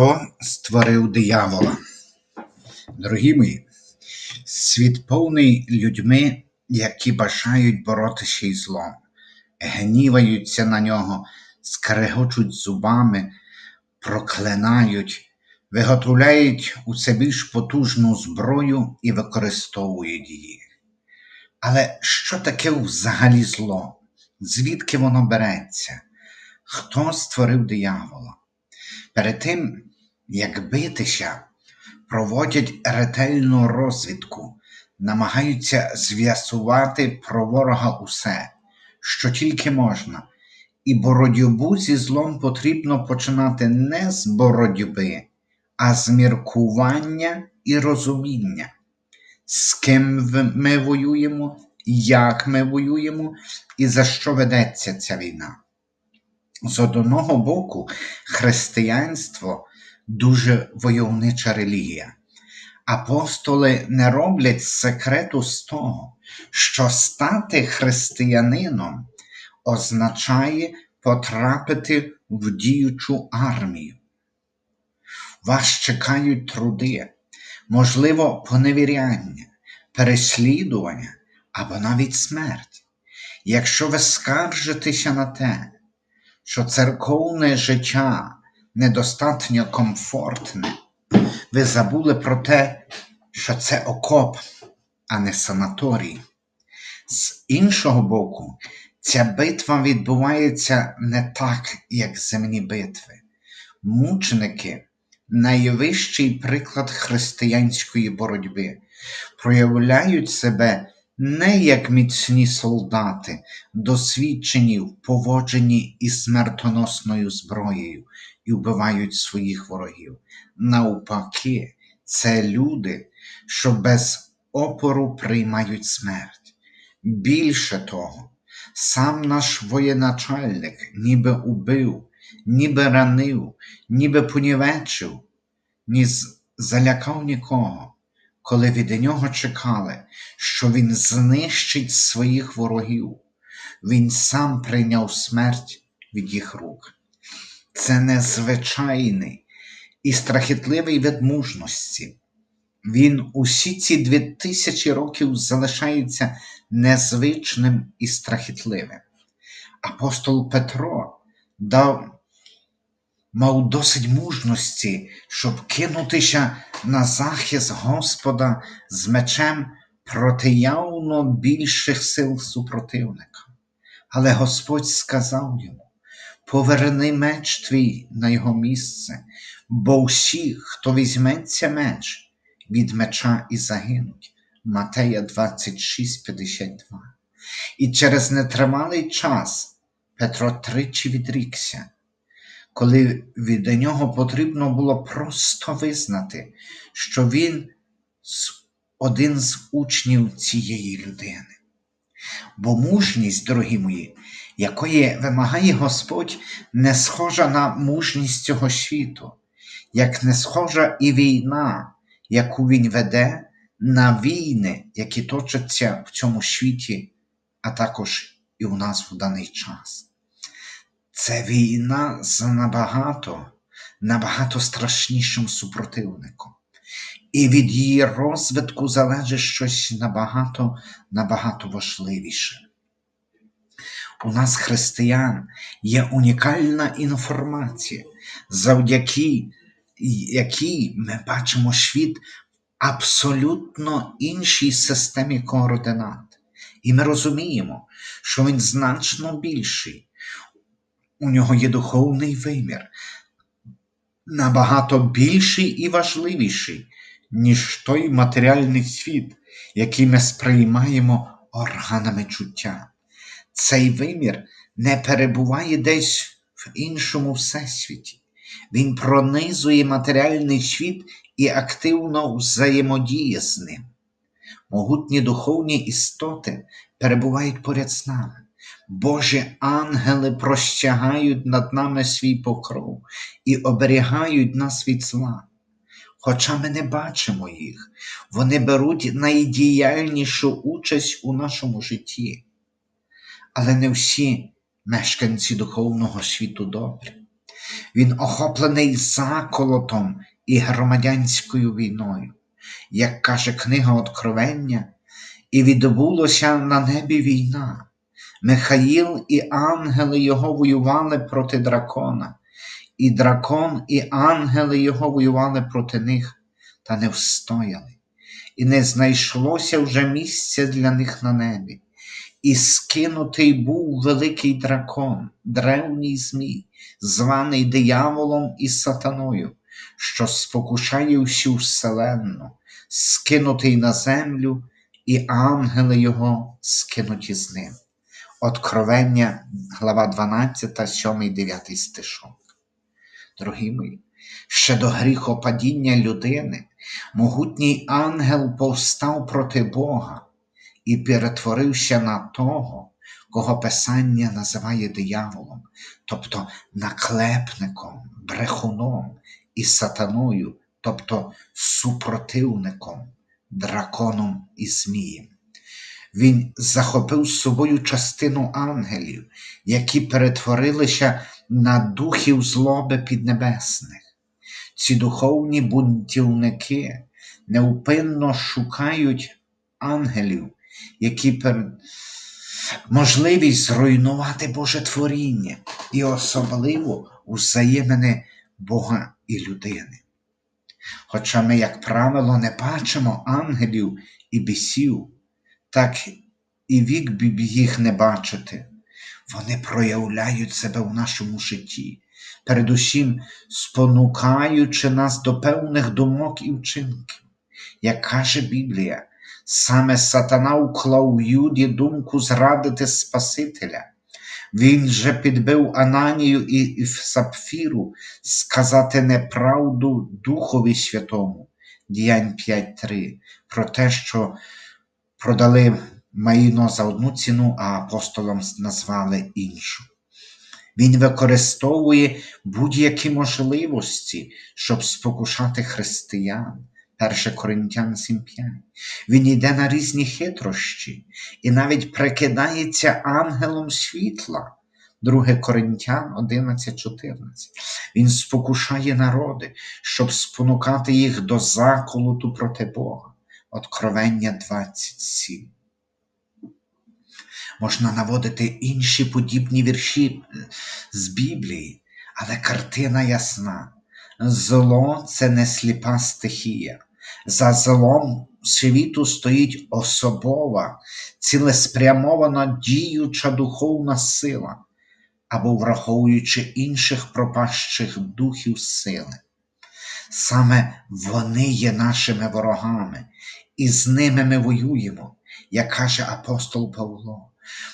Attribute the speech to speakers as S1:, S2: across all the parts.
S1: Хто створив диявола? Дорогі мої, світ повний людьми, які бажають боротися із злом, гніваються на нього, скрегочуть зубами, проклинають, виготовляють усе більш потужну зброю і використовують її. Але що таке взагалі зло? Звідки воно береться? Хто створив диявола? Перед тим, як битися, проводять ретельну розвідку, намагаються з'ясувати про ворога усе, що тільки можна, і боротьбу зі злом потрібно починати не з боротьби, а з міркування і розуміння, з ким ми воюємо, як ми воюємо і за що ведеться ця війна. З одного боку, християнство дуже войовнича релігія. Апостоли не роблять секрету з того, що стати християнином означає потрапити в діючу армію. Вас чекають труди, можливо, поневіряння, переслідування або навіть смерть. Якщо ви скаржитеся на те, що церковне життя недостатньо комфортне, ви забули про те, що це окоп, а не санаторій. З іншого боку, ця битва відбувається не так, як земні битви. Мученики найвищий приклад християнської боротьби, проявляють себе не як міцні солдати, досвідчені в поводженні із смертоносною зброєю і вбивають своїх ворогів. Навпаки, це люди, що без опору приймають смерть. Більше того, сам наш воєначальник ніби убив, ніби ранив, ніби понівечив, ні залякав нікого, коли від нього чекали, що він знищить своїх ворогів. Він сам прийняв смерть від їх рук. Це незвичайний і страхітливий вид мужності. Він усі ці дві тисячі років залишається незвичним і страхітливим. Апостол Петро дав, мав досить мужності, щоб кинутися на захист Господа з мечем проти явно більших сил супротивника. Але Господь сказав йому: Поверни меч твій на його місце, бо всі, хто візьметься меч, від меча і загинуть. Матея 26:52. І через нетрималий час Петро тричі відрікся, коли від нього потрібно було просто визнати, що він один з учнів цієї людини. Бо мужність, дорогі мої, якої вимагає Господь, не схожа на мужність цього світу, як не схожа і війна, яку Він веде на війни, які точаться в цьому світі, а також і у нас в даний час. Це війна з набагато, набагато страшнішим супротивником. І від її розвитку залежить щось набагато, набагато важливіше. У нас, християн, є унікальна інформація, завдяки якій ми бачимо світ в абсолютно іншій системі координат. І ми розуміємо, що він значно більший. У нього є духовний вимір, набагато більший і важливіший, ніж той матеріальний світ, який ми сприймаємо органами чуття. Цей вимір не перебуває десь в іншому всесвіті. Він пронизує матеріальний світ і активно взаємодіє з ним. Могутні духовні істоти перебувають поряд з нами. Божі ангели простягають над нами свій покров і оберігають нас від зла. Хоча ми не бачимо їх, вони беруть найдіяльнішу участь у нашому житті. Але не всі мешканці духовного світу добрі. Він охоплений заколотом і громадянською війною. Як каже книга Откровення, і відбулося на небі війна. Михаїл і ангели його воювали проти дракона, і дракон і ангели його воювали проти них, та не встояли, і не знайшлося вже місця для них на небі. І скинутий був великий дракон, древній Змій, званий дияволом і сатаною, що спокушає всю вселенну, скинутий на землю, і ангели його скинуті з ним. Откровення, глава 12, 7, 9 стишок. Дорогі мої, ще до гріхопадіння людини могутній ангел повстав проти Бога і перетворився на того, кого Писання називає дияволом, тобто наклепником, брехуном і сатаною, тобто супротивником, драконом і змієм. Він захопив з собою частину ангелів, які перетворилися на духів злоби піднебесних. Ці духовні бунтівники неупинно шукають ангелів, які перед можливість зруйнувати Боже творіння і особливо взаємини Бога і людини. Хоча ми, як правило, не бачимо ангелів і бісів, так і вік б їх не бачити. Вони проявляють себе в нашому житті, передусім спонукаючи нас до певних думок і вчинків. Як каже Біблія, саме сатана уклав у Юді думку зрадити Спасителя. Він же підбив Ананію і Сапфіру сказати неправду Духові Святому, Діянь 5.3, про те, що продали майно за одну ціну, а апостолом назвали іншу. Він використовує будь-які можливості, щоб спокушати християн. 1 Коринтян 7.5. Він йде на різні хитрощі і навіть прикидається ангелом світла. 2 Коринтян 11.14. Він спокушає народи, щоб спонукати їх до заколоту проти Бога. Откровення 27. Можна наводити інші подібні вірші з Біблії, але картина ясна. Зло це не сліпа стихія. За злом світу стоїть особова, цілеспрямована діюча духовна сила, або враховуючи інших пропащих духів сили. Саме вони є нашими ворогами, і з ними ми воюємо, як каже апостол Павло.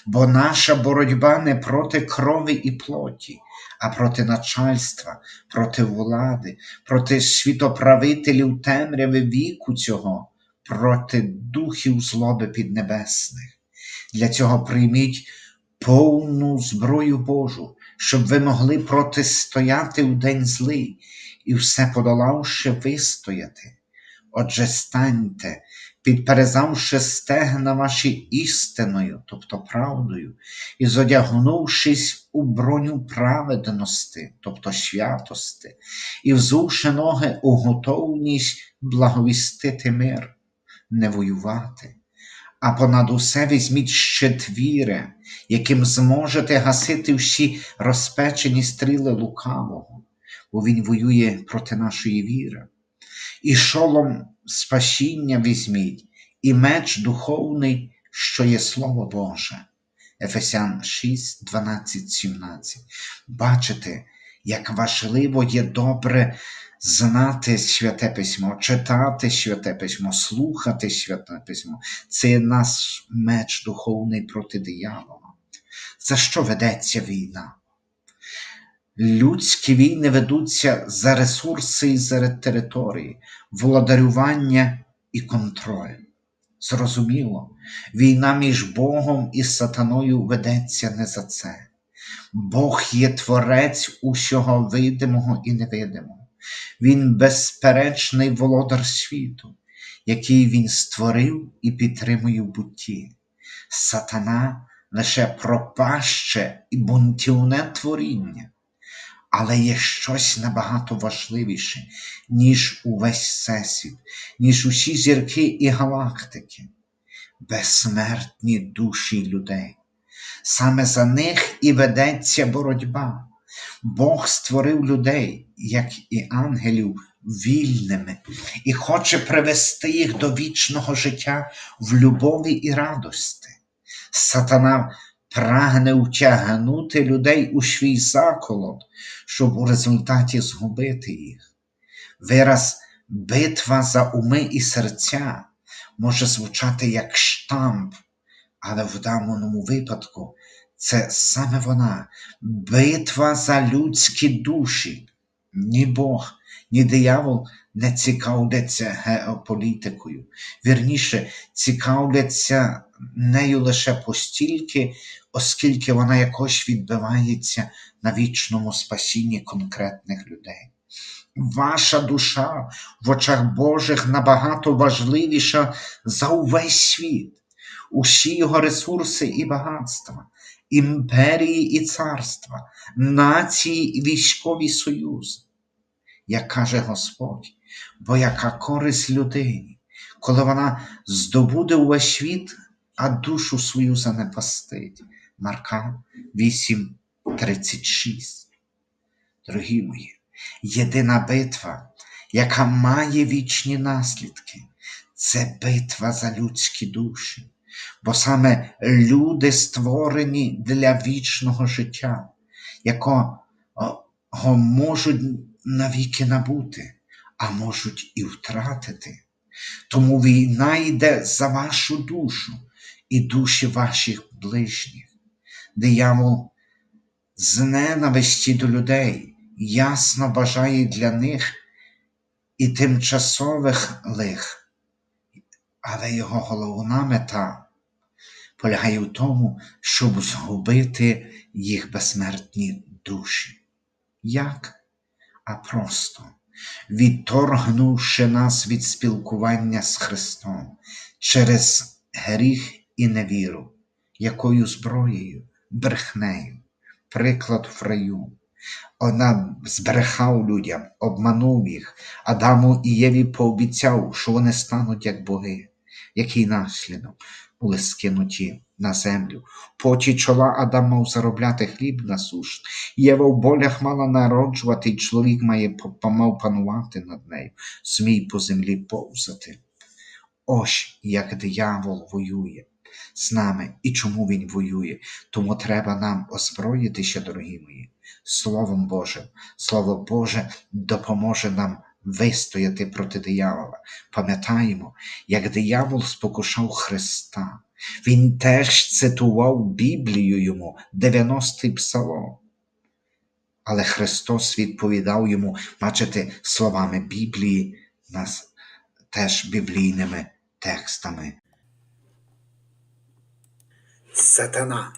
S1: Бо наша боротьба не проти крові і плоті, а проти начальства, проти влади, проти світоправителів темряви віку цього, проти духів злоби піднебесних. Для цього прийміть повну зброю Божу, щоб ви могли протистояти в день злий і все подолавши вистояти. Отже, станьте, підперезавши стегна ваші істиною, тобто правдою, і зодягнувшись у броню праведності, тобто святости, і взувши ноги у готовність благовістити мир, не воювати. А понад усе візьміть щит віри, яким зможете гасити всі розпечені стріли лукавого, бо він воює проти нашої віри. І шолом спасіння візьміть, і меч духовний, що є Слово Боже. Ефесян 6, 12, 17. Бачите, як важливо є добре знати святе письмо, читати святе письмо, слухати святе письмо. Це наш меч духовний проти диявола. За що ведеться війна? Людські війни ведуться за ресурси і за території, володарювання і контроль. Зрозуміло, війна між Богом і сатаною ведеться не за це. Бог є творець усього видимого і невидимого. Він безперечний володар світу, який він створив і підтримує в бутті. Сатана лише пропаще і бунтівне творіння Але є щось набагато важливіше, ніж увесь всесвіт, ніж усі зірки і галактики, безсмертні душі людей. Саме за них і ведеться боротьба. Бог створив людей, як і ангелів, вільними і хоче привести їх до вічного життя в любові і радості. Сатана прагне втягнути людей у свій заколот, щоб у результаті згубити їх. Вираз битва за уми і серця може звучати як штамп, але в даному випадку це саме вона битва за людські душі. Ні Бог, ні диявол не цікавляться геополітикою. Вірніше, цікавляться нею лише постільки, оскільки вона якось відбивається на вічному спасінні конкретних людей. Ваша душа в очах Божих набагато важливіша за увесь світ, усі його ресурси і багатства, імперії і царства, нації і військові союзи. Як каже Господь, бо яка користь людині, коли вона здобуде увесь світ, а душу свою занепастить. Марка 8:36. Дорогі мої, єдина битва, яка має вічні наслідки, це битва за людські душі, бо саме люди створені для вічного життя, якого можуть навіки набути, а можуть і втратити. Тому війна йде за вашу душу і душі ваших ближніх. Диявол з ненависті до людей ясно бажає для них і тимчасових лих, але його головна мета полягає в тому, щоб згубити їх безсмертні душі. Як? А просто відторгнувши нас від спілкування з Христом через гріх і невіру, якою зброєю, брехнею, приклад в раю. Вона збрехав людям, обманув їх, Адаму і Єві пообіцяв, що вони стануть як боги, який наслідок були скинуті на землю. Поті чола Адам мав заробляти хліб на суш. Єва в болях мала народжувати, і чоловік має мав панувати над нею, змій по землі повзати. Ось як диявол воює з нами і чому він воює. Тому треба нам озброїтися, дорогі мої, Словом Божим. Слово Боже допоможе нам вистояти проти диявола. Пам'ятаємо, як диявол спокушав Христа. Він теж цитував Біблію йому 90-й псалом. Але Христос відповідав йому, бачите, словами Біблії, нас теж біблійними текстами.
S2: Сатана.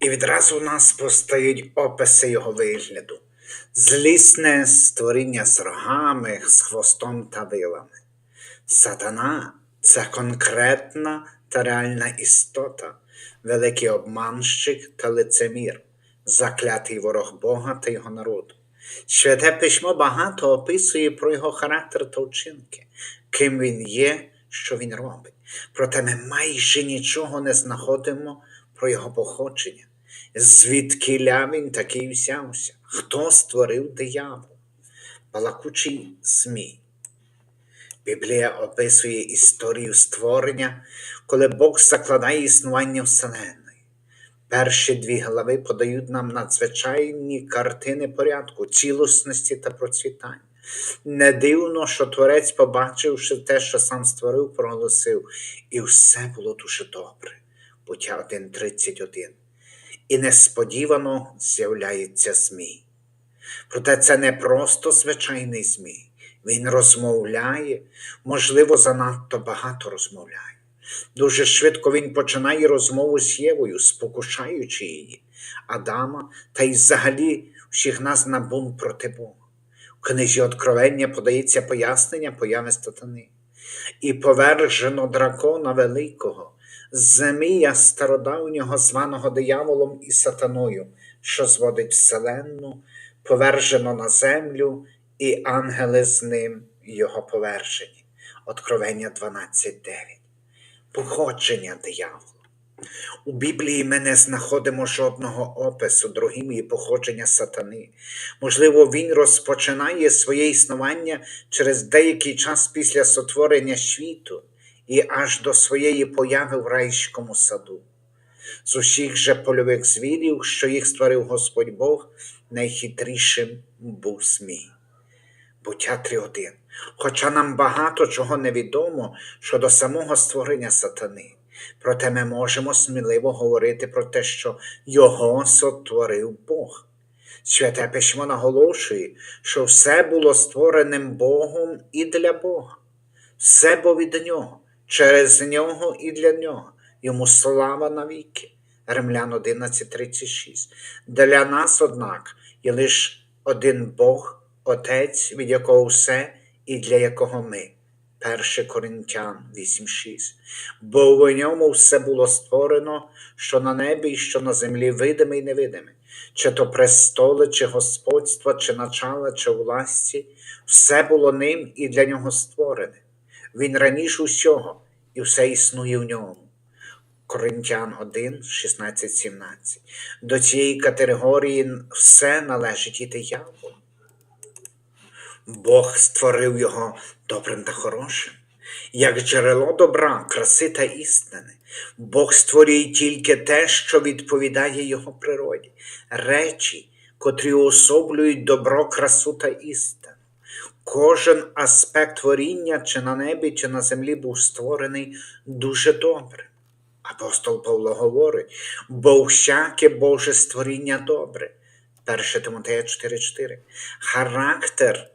S2: І відразу у нас постають описи його вигляду, злісне створіння з рогами, з хвостом та вилами. Сатана це конкретна та реальна істота, великий обманщик та лицемір, заклятий ворог Бога та його народу. Святе письмо багато описує про його характер та вчинки, ким він є, що він робить. Проте ми майже нічого не знаходимо про його походження, звідки він такий взявся, хто створив диявол, балакучий змій. Біблія описує історію створення, коли Бог закладає існування Вселенної. Перші дві глави подають нам надзвичайні картини порядку, цілісності та процвітання. Не дивно, що творець, побачивши те, що сам створив, проголосив, і все було дуже добре. Буття 1.31. І несподівано з'являється Змій. Проте це не просто звичайний Змій. Він розмовляє, можливо, занадто багато розмовляє. Дуже швидко він починає розмову з Євою, спокушаючи її, Адама та й взагалі всіх нас на бунт проти Бога. В книзі Откровення подається пояснення появи сатани. І повержено дракона великого, змія стародавнього, званого дияволом і сатаною, що зводить вселенну повержено на землю, і ангели з ним його повержені. Откровення 12.9. Походження диявола. У Біблії ми не знаходимо жодного опису другим і походження сатани. Можливо, він розпочинає своє існування через деякий час після сотворення світу і аж до своєї появи в райському саду. З усіх же польових звірів, що їх створив Господь Бог, найхитрішим був Змій. Буття 3.1. Хоча нам багато чого невідомо щодо самого створення сатани, проте ми можемо сміливо говорити про те, що його сотворив Бог. Святе письмо наголошує, що все було створеним Богом і для Бога, все бо від Нього, через Нього і для Нього, йому слава навіки. Римлян 11.36. Для нас, однак, є лише один Бог, Отець, від якого все і для якого ми. 1 Коринтян 8.6. Бо в ньому все було створено, що на небі і що на землі видиме і невидиме, чи то престоли, чи господства, чи начала, чи власті, все було ним і для нього створене. Він раніше усього, і все існує в ньому. Коринтян 1, 16, 17. До цієї категорії все належить і дияволу. Бог створив його добрим та хорошим, як джерело добра, краси та істини. Бог створює тільки те, що відповідає Його природі, речі, котрі уособлюють добро, красу та істину. Кожен аспект творіння, чи на небі, чи на землі, був створений дуже добре. Апостол Павло говорить, бо всяке Боже створіння добре. 1 Тимотея 4,4. Характер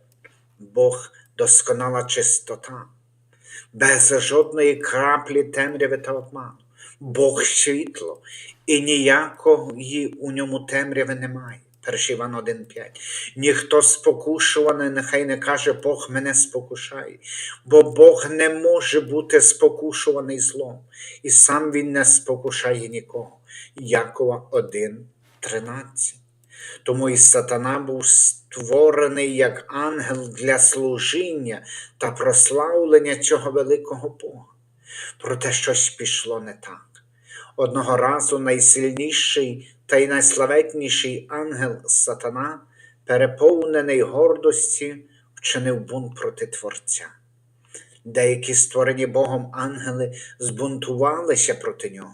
S2: Бог досконала чистота, без жодної краплі темряви та обману. Бог світло, і ніякої у ньому темряви немає. 1 Іван 1,5. Ніхто спокушуваний, нехай не каже, Бог мене спокушає, бо Бог не може бути спокушуваний злом, і сам Він не спокушає нікого. Якова 1,13. Тому і сатана був створений як ангел для служіння та прославлення цього великого Бога. Проте щось пішло не так. Одного разу найсильніший та й найславетніший ангел сатана, переповнений гордості, вчинив бунт проти Творця. Деякі створені Богом ангели збунтувалися проти нього.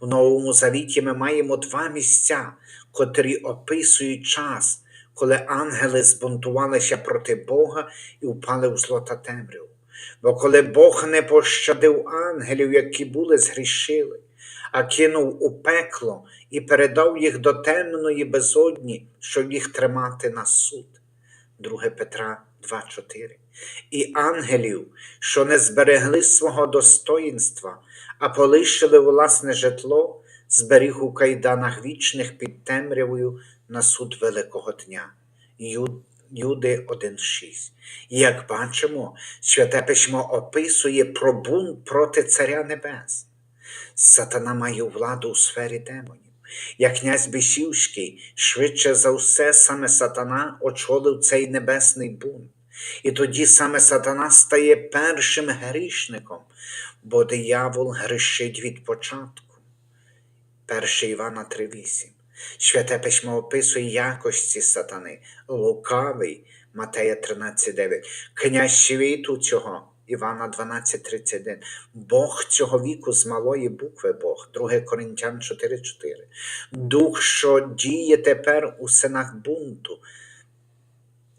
S2: У Новому Завіті ми маємо два місця, котрі описують час, коли ангели збунтувалися проти Бога і впали в зло та темряву. Бо коли Бог не пощадив ангелів, які були згрішили, а кинув у пекло і передав їх до темної безодні, щоб їх тримати на суд. 2 Петра 2,4. І ангелів, що не зберегли свого достоїнства, а полишили власне житло, зберіг у кайданах вічних під темрявою на суд Великого дня. Юди 1,6. Як бачимо, Святе Письмо описує про бунт проти Царя Небес. Сатана має владу у сфері демонів. Як князь Бесівський, швидше за все, саме сатана очолив цей небесний бунт. І тоді саме сатана стає першим грішником, бо диявол грішить від початку. 1 Івана 3,8. Святе письмо описує якості сатани, лукавий Матея 13,9, князь світу цього. Івана 12,31. Бог цього віку з малої букви Бог, 2 Коринтян 4,4. Дух, що діє тепер у синах бунту.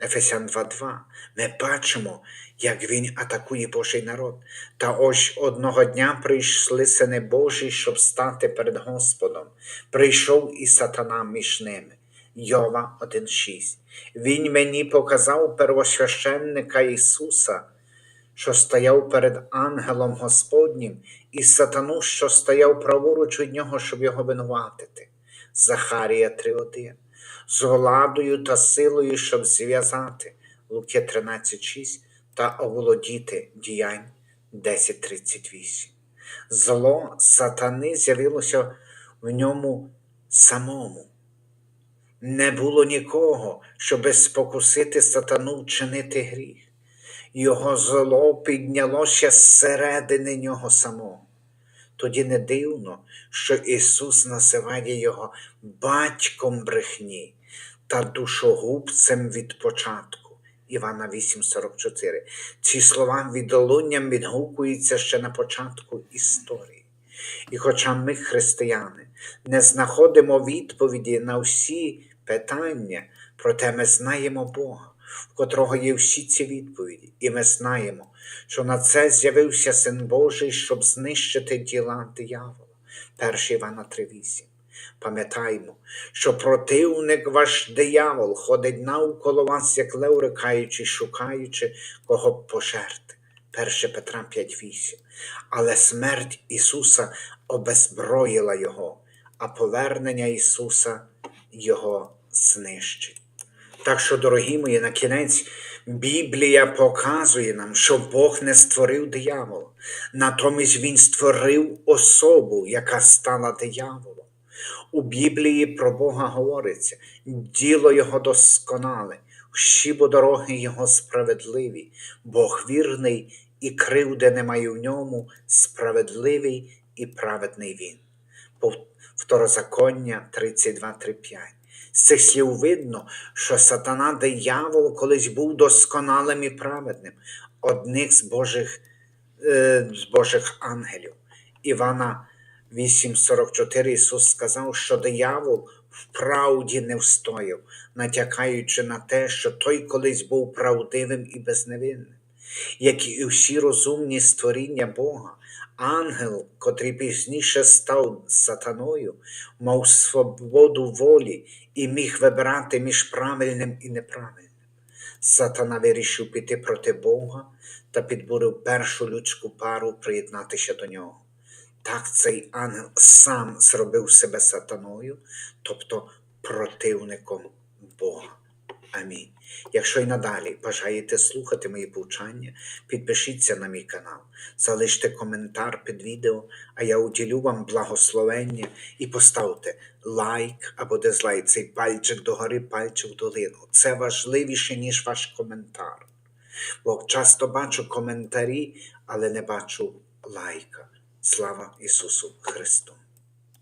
S2: Ефесян 2,2. Ми бачимо, як він атакує Божий народ. Та ось одного дня прийшли сини Божі, щоб стати перед Господом. Прийшов і сатана між ними. Йова 1,6. Він мені показав первосвященника Ісуса що стояв перед ангелом Господнім, і сатану, що стояв праворуч від нього, щоб його винуватити. Захарія 3:1. З владою та силою, щоб зв'язати Луки 13,6 та оволодіти діянь 10.38. Зло сатани з'явилося в ньому самому. не було нікого, щоби спокусити сатану вчинити гріх. Його зло піднялося зсередини нього самого. Тоді не дивно, що Ісус називає його батьком брехні та душогубцем від початку. Івана 8,44. Ці слова відлунням відгукуються ще на початку історії. І хоча ми, християни, не знаходимо відповіді на всі питання, проте ми знаємо Бога, в котрого є всі ці відповіді, і ми знаємо, що на це з'явився Син Божий, щоб знищити діла диявола. 1 Івана 3,8. Пам'ятаймо, що противник ваш диявол ходить навколо вас, як лев шукаючи, кого б пожерти. 1 Петра 5,8. Але смерть Ісуса обезброїла Його, а повернення Ісуса Його знищить. Так що, дорогі мої, на кінець Біблія показує нам, що Бог не створив диявола, натомість Він створив особу, яка стала дияволом. У Біблії про Бога говориться, діло Його досконале, всі бо дороги Його справедливі, Бог вірний і кривди немає в ньому, справедливий і праведний Він. Второзаконня 32.3.5. З цих слів видно, що сатана диявол колись був досконалим і праведним, одних з Божих, е, з Божих ангелів. Івана 8.44 Ісус сказав, що диявол вправді не встояв, натякаючи на те, що той колись був правдивим і безневинним. Як і всі розумні створіння Бога, ангел, котрий пізніше став сатаною, мав свободу волі і міг вибирати між правильним і неправильним. Сатана вирішив піти проти Бога та підбурив першу людську пару приєднатися до нього. Так цей ангел сам зробив себе сатаною, тобто противником Бога. Амінь. Якщо й надалі бажаєте слухати мої повчання, підпишіться на мій канал, залиште коментар під відео, а я уділю вам благословення і поставте лайк або дизлайк, цей пальчик догори, пальчик долину. Це важливіше, ніж ваш коментар. Бо часто бачу коментарі, але не бачу лайка. Слава Ісусу Христу!